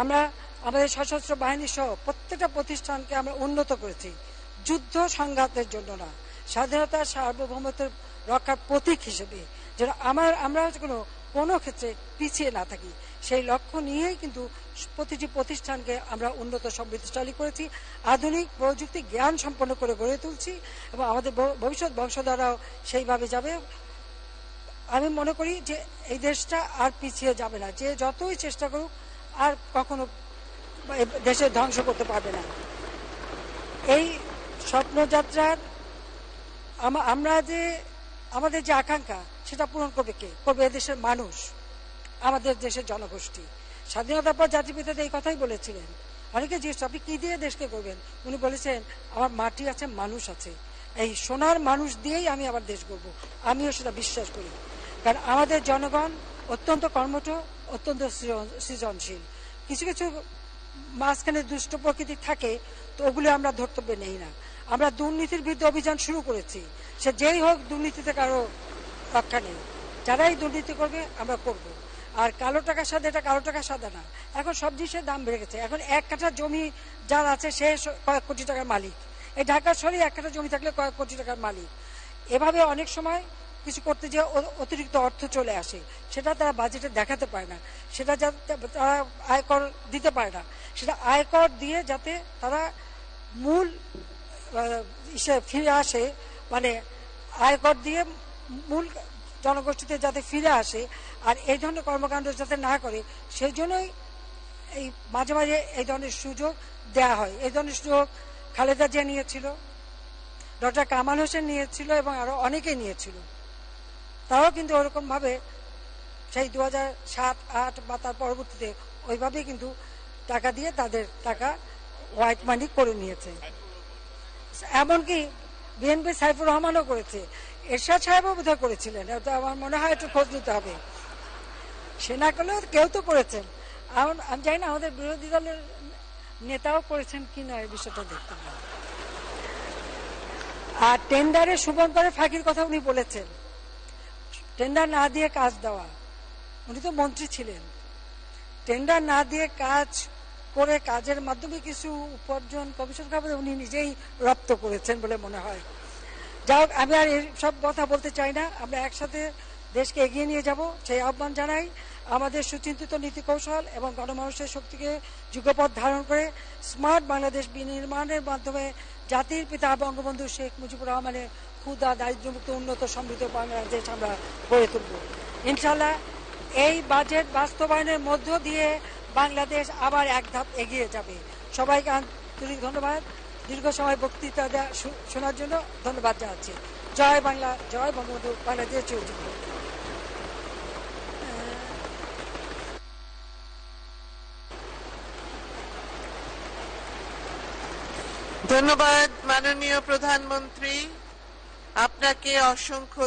আমরা আমাদের সশস্ত্র বাহিনী সহ প্রত্যেকটা প্রতিষ্ঠানকে আমরা উন্নত করেছি। যুদ্ধ সংঘাতের জন্য না স্বাধীনতার সার্বভৌমত্বের রক্ষার প্রতীক হিসেবে যেন আমার, আমরা কোনো কোনো ক্ষেত্রে পিছিয়ে না থাকি। সেই লক্ষ্য নিয়েই কিন্তু প্রতিটি প্রতিষ্ঠানকে আমরা উন্নত সমৃদ্ধশালী করেছি, আধুনিক প্রযুক্তি জ্ঞান সম্পন্ন করে গড়ে তুলছি এবং আমাদের ভবিষ্যৎ বংশধারাও সেইভাবে যাবে। আমি মনে করি যে এই দেশটা আর পিছিয়ে যাবে না। যে যতই চেষ্টা করুক আর কখনো দেশের ধ্বংস করতে পারবে না। এই স্বপ্নযাত্রার আমা- আমরা যে, আমাদের যে আকাঙ্ক্ষা, সেটা পূরণ করবে কে? করবে এদেশের মানুষ, আমাদের দেশের জনগোষ্ঠী। স্বাধীনতার পর জাতিপিতাতে এই কথাই বলেছিলেন। অনেকে জিজ্ঞেস, আপনি কি দিয়ে দেশকে করবেন? উনি বলেছেন, আমার মাটি আছে, মানুষ আছে। এই সোনার মানুষ দিয়েই আমি আবার দেশ করব আমিও সেটা বিশ্বাস করি। কারণ আমাদের জনগণ অত্যন্ত কর্মঠ অত্যন্ত সৃজন- সৃজনশীল। কিছু কিছু মাঝখানে দুষ্ট প্রকৃতি থাকে, তো ওগুলো আমরা ধর্তব্যে নেই না। আমরা দুর্নীতির বিরুদ্ধে অভিযান শুরু করেছি। সে যেই হোক, দুর্নীতিতে কারও রক্ষা নেই। যারাই দুর্নীতি করবে, আমরা করব। আর কালো টাকার সাথে এটা কালো টাকার সাদা না। এখন সব জিনিসের দাম বেড়ে গেছে। এখন এক কাঠা জমি যার আছে, সে কয়েক কোটি টাকার মালিক। এই ঢাকার শহরে এক কাঠা জমি থাকলে কয়েক কোটি টাকার মালিক। এভাবে অনেক সময় কিছু করতে যে অতিরিক্ত অর্থ চলে আসে। সেটা তারা বাজেটে দেখাতে পারে না। সেটা যাতে তারা আয়কর দিতে পারে না। সেটা আয়কর দিয়ে যাতে তারা মূল ফিরে আসে মানে আয়কর দিয়ে মূল জনগোষ্ঠীতে যাতে ফিরে আসে, আর এই ধরনের কর্মকাণ্ড যাতে না করে, সেই জন্যই এই মাঝে মাঝে এই ধরনের সুযোগ দেয়া হয়। এই ধরনের সুযোগ খালেদা জিয়া নিয়েছিল, ডক্টর কামাল হোসেন নিয়েছিল এবং আরও অনেকে নিয়েছিল। তারাও কিন্তু ওরকম ভাবে সেই দু হাজার সাত, আট বা তার পরবর্তীতে ওইভাবেই কিন্তু টাকা দিয়ে তাদের টাকা হোয়াইট মানি করে নিয়েছে। এমনকি বিএনপি সাইফুর রহমানও করেছে। এরশাদ সাহেবও বোধহয় করেছিলেন। আমার মনে হয় একটু খোঁজ নিতে হবে। সে না করলেও কেউ তো করেছেন। এখন আমি জানি না, আমাদের বিরোধী দলের নেতাও করেছেন কি না, এই বিষয়টা দেখতে। আর টেন্ডারে শুভঙ্করের ফাঁকির কথা উনি বলেছেন। টেন্ডার না দিয়ে কাজ দেওয়া। উনি তো মন্ত্রী ছিলেন। টেন্ডার না দিয়ে কাজ করে কাজের মাধ্যমে কিছু উপার্জন কমিশন খাবার উনি নিজেই রপ্ত করেছেন বলে মনে হয়। যাই হোক, আমি আর সব কথা বলতে চাই না। আমরা একসাথে দেশকে এগিয়ে নিয়ে যাব। সেই আহ্বান জানাই আমাদের সুচিন্তিত নীতি কৌশল এবং গণমানুষের শক্তিকে যুগপথ ধারণ করে স্মার্ট বাংলাদেশ বিনির্মাণের মাধ্যমে জাতির পিতা বঙ্গবন্ধু শেখ মুজিবুর রহমানের ক্ষুদা দারিদ্র্যমুক্ত, উন্নত সমৃদ্ধ বাংলাদেশ আমরা গড়ে তুলব। ইনশাল্লাহ এই বাজেট বাস্তবায়নের মধ্য দিয়ে বাংলাদেশ আবার এক ধাপ এগিয়ে যাবে। সবাইকে আন্তরিক ধন্যবাদ। দীর্ঘ সময় বক্তৃতা শোনার জন্য ধন্যবাদ জানাচ্ছি। জয় বাংলা, জয় বঙ্গবন্ধু, বাংলাদেশ হোক। ধন্যবাদ, মাননীয় প্রধানমন্ত্রী। আপনাকে অসংখ্য